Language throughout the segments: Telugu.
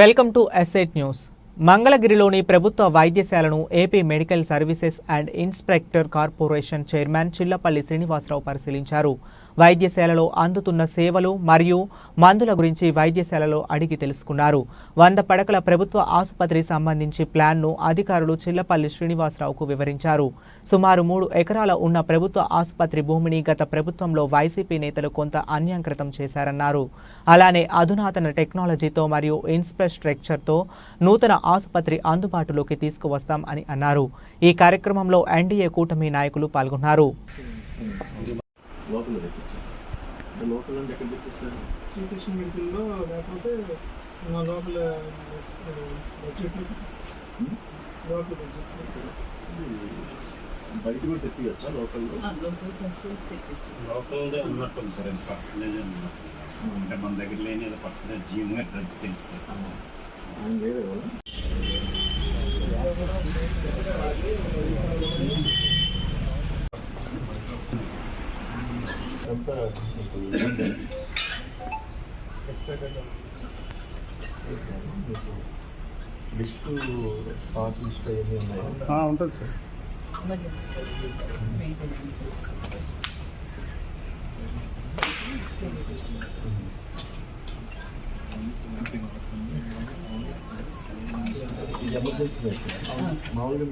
Welcome to asset news. మంగళగిరిలోని ప్రభుత్వ వైద్యశాలను AP medical services and inspector corporation chairman Chillapalli Srinivasarao పరిశీలించారు. వైద్యశాలలో అందుతున్న సేవలు మరియు మందుల గురించి వైద్యశాలలో అడిగి తెలుసుకున్నారు వంద పడకల ప్రభుత్వ ఆసుపత్రి సంబంధించి ప్లాన్ను అధికారులు చిల్లపల్లి శ్రీనివాసరావుకు వివరించారు సుమారు మూడు ఎకరాల ఉన్న ప్రభుత్వ ఆసుపత్రి భూమిని గత ప్రభుత్వంలో వైసీపీ నేతలు కొంత అన్యాంకృతం చేశారన్నారు అలానే అధునాతన టెక్నాలజీతో మరియు ఇన్ఫ్రాస్ట్రక్చర్తో నూతన ఆసుపత్రి అందుబాటులోకి తీసుకువస్తాం అని అన్నారు ఈ కార్యక్రమంలో ఎన్డీఏ కూటమి నాయకులు పాల్గొన్నారు లోపల అంటే లోపల అంటే ఎక్కడ తెప్పిస్తారు శ్రీకృష్ణ మెడికల్లో లేకపోతే మా లోపల బడ్జెట్లో ఇది బయట కూడా తెప్పియచ్చా లోకల్లో? లోకల్దే ఉన్నట్టుంది సార్ పర్సంటేజ్ అన్నట్టు. అంటే మన దగ్గర లేని పర్సంటేజ్ జీఎం గారు తెలిసి తెలుస్తుంది. ఆయన లిస్టు పార్ట్ లిస్ట్ అవన్నీ ఉన్నాయా ఉంటుంది సార్ ఇది ఎమర్జెన్సీ మామూలుగా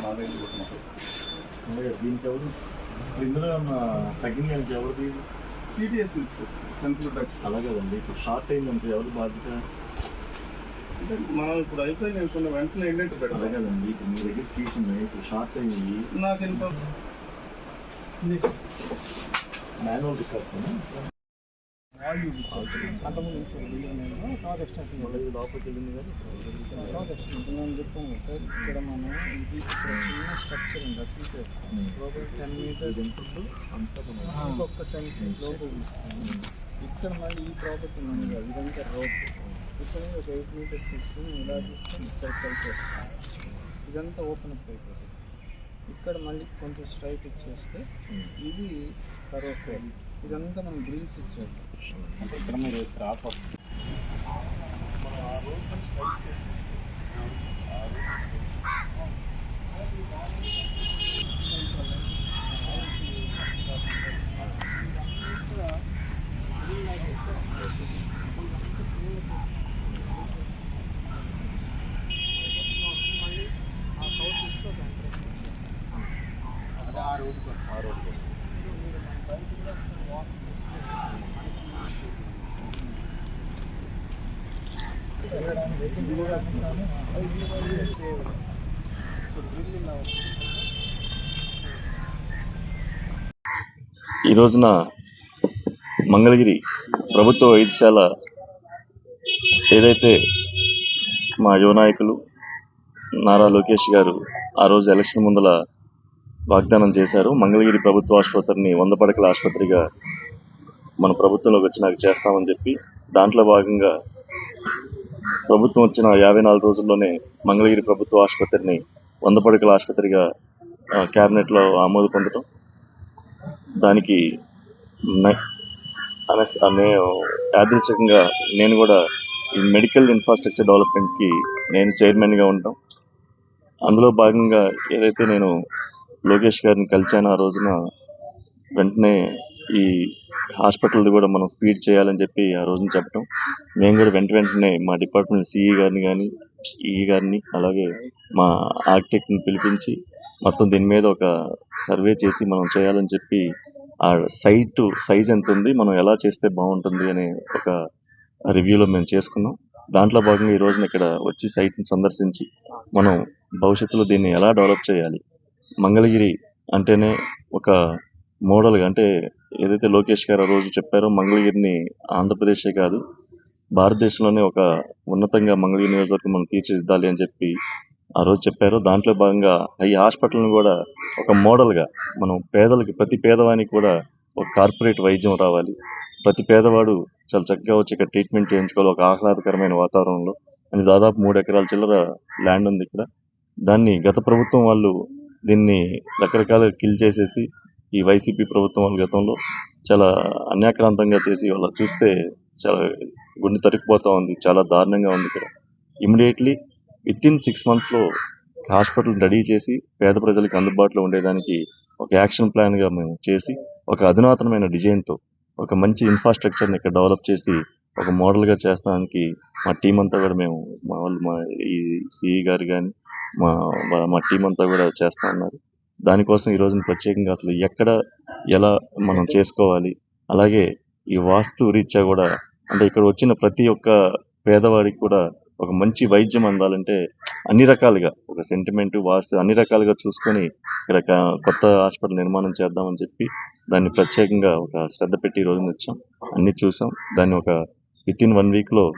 అలాగే దీనికి ఎవరు ఇందులో తగ్గింది అంటే ఎవరిది? సిటిఎస్ సెంట్రల్ డ్రగ్స్ అలాగే ఉంది. ఇప్పుడు షార్ట్ అయిందంటే ఎవరు బాధ్యత? అంటే మనం ఇప్పుడు అయిపోయి అనుకున్న వెంటనే ఏంటంటే పెట్టాలి అండి ఇప్పుడు మీ దగ్గర తీసున్నాయి ఇప్పుడు షార్ట్ అయింది. నాకు ఇన్ఫర్మేషన్ మాన్యువల్ రికార్డ్స్ అంతకుముందు నుంచి బిల్డింగ్ తర్వాత ఎక్స్టెన్షన్ లోపలికి వెళ్ళింది కానీ తర్వాత ఎక్స్టెన్షన్ నేను చెప్పాను సార్ ఇక్కడ మనం చిన్న స్ట్రక్చర్ ఉంది అది తీసేస్తాం లోపల టెన్ మీటర్స్ ఉందో అంతా ఇంకొక టెన్ ఫీట్ లోపల తీసుకున్నాం ఇక్కడ మళ్ళీ ఈ ప్రాపర్టీ ఉంది కదా ఇదంతా రోడ్ ఇక్కడ నుంచి ఒక ఎయిట్ మీటర్స్ తీసుకుని ఇలా తీసుకొని ఇక్కడ కలిపేస్తాం ఇదంతా ఓపెన్ అప్ అయిపోతుంది. ఇక్కడ మళ్ళీ కొంచెం స్ట్రైట్ ఇచ్చేస్తే ఇది కరోఫ్ ఇదంతా మనం గ్రిల్స్ ఇచ్చాము ఇక్కడ మీరు క్రాస్ వస్తుంది ఈ రోజున మంగళగిరి ప్రభుత్వ వైద్యశాల ఏదైతే మా యువ నాయకులు నారా లోకేష్ గారు ఆ రోజు ఎలక్షన్ ముందల వాగ్దానం చేశారు మంగళగిరి ప్రభుత్వ ఆసుపత్రిని వంద పడకల ఆసుపత్రిగా మన ప్రభుత్వంలోకి వచ్చినాక చేస్తామని చెప్పి దాంట్లో భాగంగా ప్రభుత్వం వచ్చిన యాభై నాలుగు రోజుల్లోనే మంగళగిరి ప్రభుత్వ ఆసుపత్రిని వంద పడకల ఆసుపత్రిగా క్యాబినెట్లో ఆమోదు పొందటం. దానికి యాదృచ్ఛికంగా నేను కూడా ఈ మెడికల్ ఇన్ఫ్రాస్ట్రక్చర్ డెవలప్మెంట్కి నేను చైర్మన్గా ఉంటాం అందులో భాగంగా ఏదైతే నేను లోకేష్ గారిని కలిశాను ఆ రోజున వెంటనే ఈ హాస్పిటల్ది కూడా మనం స్పీడ్ చేయాలని చెప్పి ఆ రోజున చెప్పడం మేము కూడా వెంట వెంటనే మా డిపార్ట్మెంట్ సిఈ గారిని కానీ ఈ గారిని అలాగే మా ఆర్కిటెక్ట్ని పిలిపించి మొత్తం దీని మీద ఒక సర్వే చేసి మనం చేయాలని చెప్పి ఆ సైట్ సైజ్ ఎంత ఉంది మనం ఎలా చేస్తే బాగుంటుంది అనే ఒక రివ్యూలో మేము చేసుకున్నాం. దాంట్లో భాగంగా ఈ రోజున ఇక్కడ వచ్చి సైట్ని సందర్శించి మనం భవిష్యత్తులో దీన్ని ఎలా డెవలప్ చేయాలి? మంగళగిరి అంటేనే ఒక మోడల్గా అంటే ఏదైతే లోకేష్ గారు ఆ రోజు చెప్పారో మంగళగిరిని ఆంధ్రప్రదేశే కాదు భారతదేశంలోనే ఒక ఉన్నతంగా మంగళగిరి నియోజకవర్గం మనం తీర్చిదిద్దాలి అని చెప్పి ఆ రోజు చెప్పారు. దాంట్లో భాగంగా ఈ హాస్పిటల్ని కూడా ఒక మోడల్గా మనం పేదలకి ప్రతి పేదవానికి కూడా ఒక కార్పొరేట్ వైద్యం రావాలి. ప్రతి పేదవాడు చాలా చక్కగా వచ్చి ఇక్కడ ట్రీట్మెంట్ చేయించుకోవాలి ఒక ఆహ్లాదకరమైన వాతావరణంలో. అని దాదాపు మూడు ఎకరాల చిల్లర ల్యాండ్ ఉంది ఇక్కడ. దాన్ని గత ప్రభుత్వం వాళ్ళు దీన్ని రకరకాల కిల్ చేసేసి ఈ వైసీపీ ప్రభుత్వం వాళ్ళ గతంలో చాలా అన్యాక్రాంతంగా చేసి వాళ్ళ చూస్తే చాలా గుండె తరిగిపోతూ ఉంది చాలా దారుణంగా ఉంది ఇక్కడ. ఇమీడియట్లీ విత్ ఇన్ సిక్స్ మంత్స్లో హాస్పిటల్ రెడీ చేసి పేద ప్రజలకు అందుబాటులో ఉండేదానికి ఒక యాక్షన్ ప్లాన్గా మేము చేసి ఒక అధునాతనమైన డిజైన్తో ఒక మంచి ఇన్ఫ్రాస్ట్రక్చర్ని ఇక్కడ డెవలప్ చేసి ఒక మోడల్గా చేస్తానికి మా టీం అంతా కూడా మేము మా వాళ్ళు మా ఈ సిఈ గారు కానీ మా మా- మా టీం అంతా కూడా చేస్తా ఉన్నారు. దానికోసం ఈ రోజున ప్రత్యేకంగా అసలు ఎక్కడ ఎలా మనం చేసుకోవాలి? అలాగే ఈ వాస్తు రీత్యా కూడా అంటే ఇక్కడ వచ్చిన ప్రతి ఒక్క పేదవాడికి కూడా ఒక మంచి వైద్యం అందాలంటే అన్ని రకాలుగా ఒక సెంటిమెంట్ వాస్తు అన్ని రకాలుగా చూసుకొని ఇక్కడ కొత్త హాస్పిటల్ నిర్మాణం చేద్దామని చెప్పి దాన్ని ప్రత్యేకంగా ఒక శ్రద్ధ పెట్టి ఈ రోజున వచ్చాం. అన్ని చూసాం. దాన్ని ఒక విత్ ఇన్ వన్ వీక్లో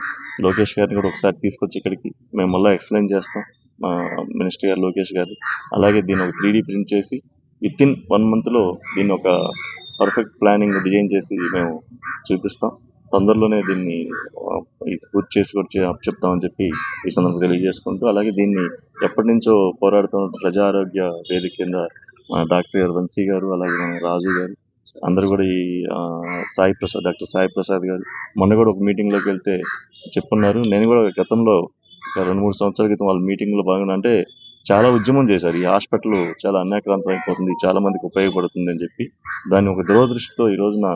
లోకేష్ గారిని కూడా ఒకసారి తీసుకొచ్చి ఇక్కడికి మేము మళ్ళీ ఎక్స్ప్లెయిన్ చేస్తాం. మా మినిస్టర్ గారు లోకేష్ గారు. అలాగే దీన్ని ఒక త్రీ ప్రింట్ చేసి విత్ ఇన్ వన్ మంత్లో దీన్ని ఒక పర్ఫెక్ట్ ప్లానింగ్ డిజైన్ చేసి మేము చూపిస్తాం. తొందరలోనే దీన్ని పూర్తి చేసి వచ్చి చెప్తామని చెప్పి ఈ సందర్భంగా తెలియజేసుకుంటూ అలాగే దీన్ని ఎప్పటి నుంచో పోరాడుతున్న ప్రజా ఆరోగ్య వేదిక కింద మన డాక్టర్ గారు వంశీ గారు అలాగే మన రాజు గారు అందరూ కూడా ఈ సాయి ప్రసాద్ డాక్టర్ సాయి ప్రసాద్ గారు మొన్న కూడా ఒక మీటింగ్లోకి వెళ్తే చెప్పున్నారు. నేను కూడా గతంలో ఒక రెండు మూడు సంవత్సరాల క్రితం వాళ్ళ మీటింగ్లో భాగంగా అంటే చాలా ఉద్యమం చేశారు. ఈ హాస్పిటల్ చాలా అన్యాక్రాంతం అయిపోతుంది చాలా మందికి ఉపయోగపడుతుంది అని చెప్పి. దాన్ని ఒక దురదృష్టితో ఈ రోజున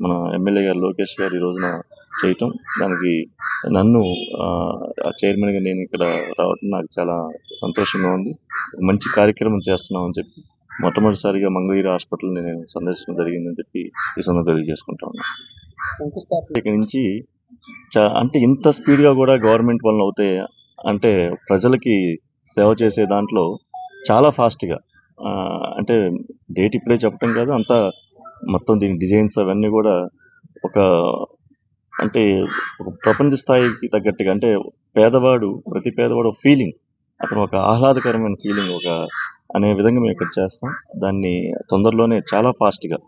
మన ఎమ్మెల్యే గారు లోకేష్ గారు ఈ రోజున చేయటం దానికి నన్ను చైర్మన్గా నేను ఇక్కడ రావటం నాకు చాలా సంతోషంగా ఉంది. మంచి కార్యక్రమం చేస్తున్నాం అని చెప్పి మొట్టమొదటిసారిగా మంగళగిరి హాస్పిటల్ నేను సందర్శించడం జరిగిందని చెప్పి ఈ సందర్భంగా తెలియజేసుకుంటా ఉన్నాను. ఇక్కడి నుంచి అంటే ఇంత స్పీడ్గా కూడా గవర్నమెంట్ వలన అవుతాయి అంటే ప్రజలకి సేవ చేసే దాంట్లో చాలా ఫాస్ట్గా. అంటే డేట్ ఇప్పుడే చెప్పడం కాదు అంతా మొత్తం దీని డిజైన్స్ అవన్నీ కూడా ఒక అంటే ఒక ప్రపంచ స్థాయికి తగ్గట్టుగా అంటే పేదవాడు ప్రతి పేదవాడు ఫీలింగ్ అతను ఒక ఆహ్లాదకరమైన ఫీలింగ్ ఒక అనే విధంగా మేము ఇక్కడ చేస్తాం. దాన్ని తొందరలోనే చాలా ఫాస్ట్గా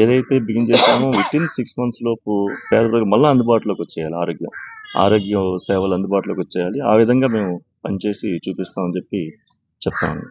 ఏదైతే బిగిన్ చేస్తామో విత్ ఇన్ సిక్స్ మంత్స్ లోపు పేదలకు మళ్ళీ అందుబాటులోకి వచ్చేయాలి ఆరోగ్యం. ఆరోగ్య సేవలు అందుబాటులోకి వచ్చేయాలి. ఆ విధంగా మేము పనిచేసి చూపిస్తామని చెప్పి చెప్తాము.